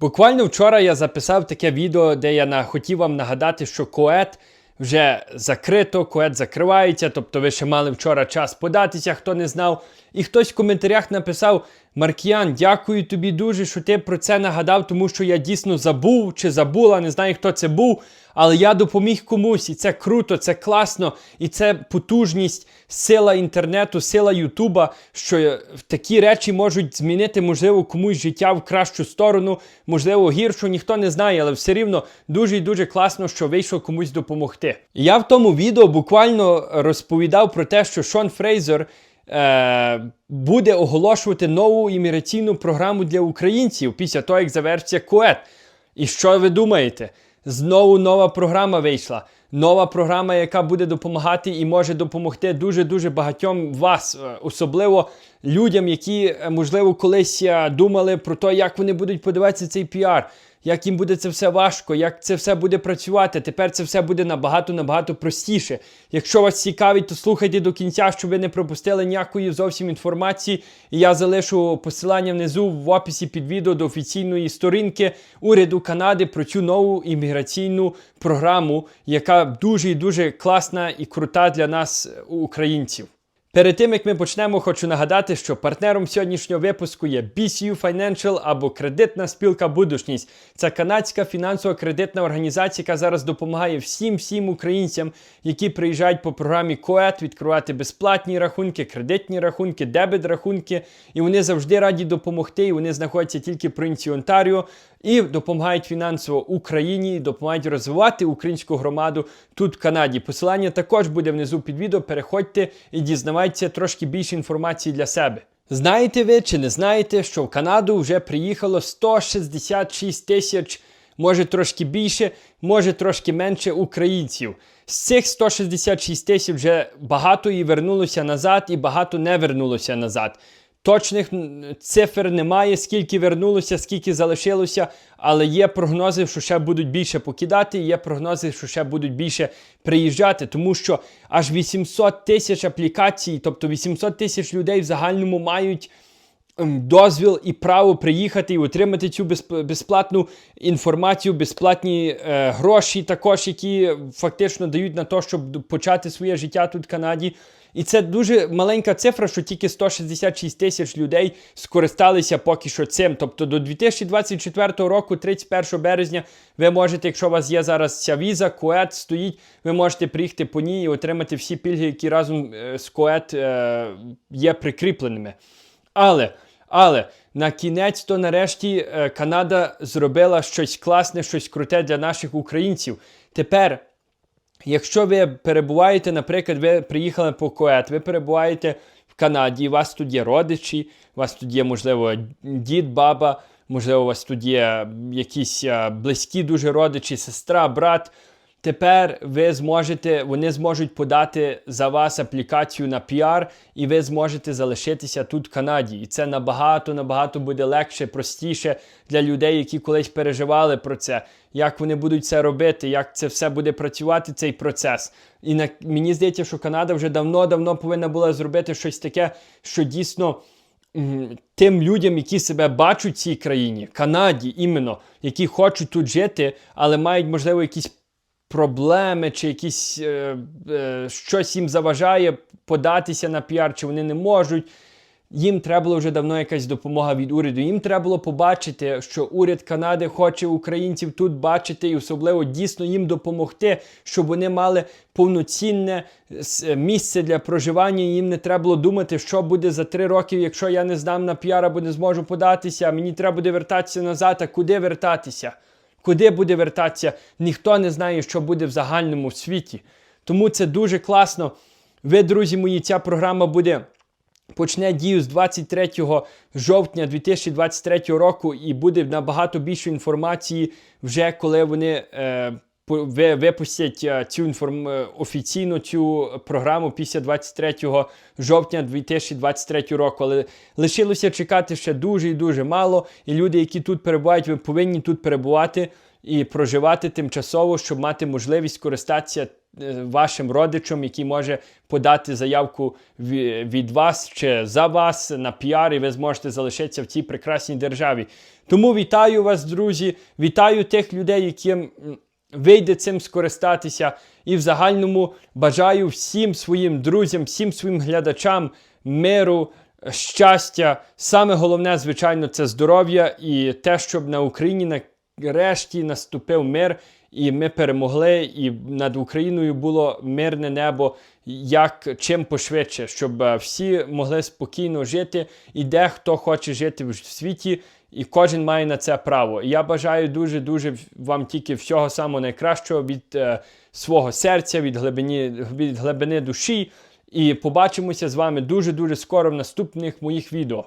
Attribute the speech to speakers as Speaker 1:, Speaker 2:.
Speaker 1: Буквально вчора я записав таке відео, де я хотів вам нагадати, що Коет вже закрито, Коет закривається, тобто ви ще мали вчора час податися, хто не знав. І хтось в коментарях написав: Маркіян, дякую тобі дуже, що ти про це нагадав, тому що я дійсно забув чи забула, не знаю, хто це був. Але я допоміг комусь, і це круто, це класно, і це потужність, сила інтернету, сила Ютуба, що такі речі можуть змінити, можливо, комусь життя в кращу сторону, можливо, гіршу, ніхто не знає, але все рівно дуже і дуже класно, що вийшло комусь допомогти. Я в тому відео буквально розповідав про те, що Шон Фрейзер. Е, буде оголошувати нову імміграційну програму для українців після того, як завершиться КУЕТ. І що ви думаєте? Знову нова програма вийшла. Нова програма, яка буде допомагати і може допомогти дуже-дуже багатьом вас, е, особливо людям, які, е, можливо, колись е, думали про те, як вони будуть подивитися цей піар, як їм буде це все важко, як це все буде працювати. Тепер це все буде набагато-набагато простіше. Якщо вас цікавить, то слухайте до кінця, щоб ви не пропустили ніякої зовсім інформації. І я залишу посилання внизу в описі під відео до офіційної сторінки уряду Канади про цю нову імміграційну програму, яка дуже і дуже класна і крута для нас, е, українців. Перед тим як ми почнемо, хочу нагадати, що партнером сьогоднішнього випуску є BCU Financial або кредитна спілка Будушність. Це канадська фінансово-кредитна організація, яка зараз допомагає всім всім українцям, які приїжджають по програмі КОЕТ, відкривати безплатні рахунки, кредитні рахунки, дебет рахунки. І вони завжди раді допомогти. І вони знаходяться тільки в провінції Онтаріо і допомагають фінансово Україні, допомагають розвивати українську громаду тут в Канаді. Посилання також буде внизу під відео. Переходьте і дізнавайтеся трошки більше інформації для себе. Знаєте ви чи не знаєте, що в Канаду вже приїхало 166 тисяч, може трошки більше, може трошки менше українців. З цих 166 тисяч вже багато і вернулося назад, і багато не вернулося назад. Точних цифр немає, скільки вернулося, скільки залишилося, але є прогнози, що ще будуть більше покидати, є прогнози, що ще будуть більше приїжджати, тому що аж 800 тисяч аплікацій, тобто 800 тисяч людей в загальному мають ем, дозвіл і право приїхати і отримати цю безплатну інформацію, безплатні е, гроші, також які фактично дають на те, щоб почати своє життя тут в Канаді. І це дуже маленька цифра, що тільки 166 тисяч людей скористалися поки що цим. Тобто до 2024 року, 31 березня, ви можете, якщо у вас є зараз ця віза, КОЕТ стоїть, ви можете приїхати по ній і отримати всі пільги, які разом е, з КОЕТ е, є прикріпленими. Але, але на кінець то нарешті е, Канада зробила щось класне, щось круте для наших українців. Тепер, якщо ви перебуваєте, наприклад, ви приїхали по Коет, ви перебуваєте в Канаді, у вас тут є родичі, у вас тут є, можливо, дід, баба, можливо, у вас тут є якісь е, близькі дуже родичі, сестра, брат. Тепер ви зможете, вони зможуть подати за вас аплікацію на піар, і ви зможете залишитися тут в Канаді. І це набагато набагато буде легше, простіше для людей, які колись переживали про це, як вони будуть це робити, як це все буде працювати, цей процес. І на мені здається, що Канада вже давно-давно повинна була зробити щось таке, що дійсно. Тим людям, які себе бачать в цій країні, Канаді, іменно, які хочуть тут жити, але мають, можливо, якісь проблеми чи якісь е, е, щось їм заважає податися на піар, чи вони не можуть. Їм треба було вже давно якась допомога від уряду. Їм треба було побачити, що уряд Канади хоче українців тут бачити, і особливо дійсно їм допомогти, щоб вони мали повноцінне місце для проживання. Їм не треба було думати, що буде за три роки, якщо я не здам на піар або не зможу податися. Мені треба буде вертатися назад. А куди вертатися? Куди буде вертатися? Ніхто не знає, що буде в загальному світі. Тому це дуже класно. Ви, друзі мої, ця програма буде. Почне дію з 23 жовтня 2023 року і буде набагато більше інформації вже коли вони е, випустять е, цю інформ... е, офіційно цю програму після 23 жовтня 2023 року. Але лишилося чекати ще дуже і дуже мало. І люди, які тут перебувають, ви повинні тут перебувати і проживати тимчасово, щоб мати можливість користатися е, вашим родичам, який може подати заявку ві- від вас чи за вас на піар, і ви зможете залишитися в цій прекрасній державі. Тому вітаю вас, друзі! Вітаю тих людей, яким вийде цим скористатися. І в загальному бажаю всім своїм друзям, всім своїм глядачам миру, щастя. Саме головне, звичайно, це здоров'я і те, щоб на Україні нарешті наступив мир, і ми перемогли, і над Україною було мирне небо як чим пошвидше, щоб е, всі могли спокійно жити, і де хто хоче жити в світі. І кожен має на це право. І я бажаю дуже дуже вам тільки всього самого найкращого від е, свого серця, від глибини, від глибини душі. І побачимося з вами дуже дуже скоро в наступних моїх відео.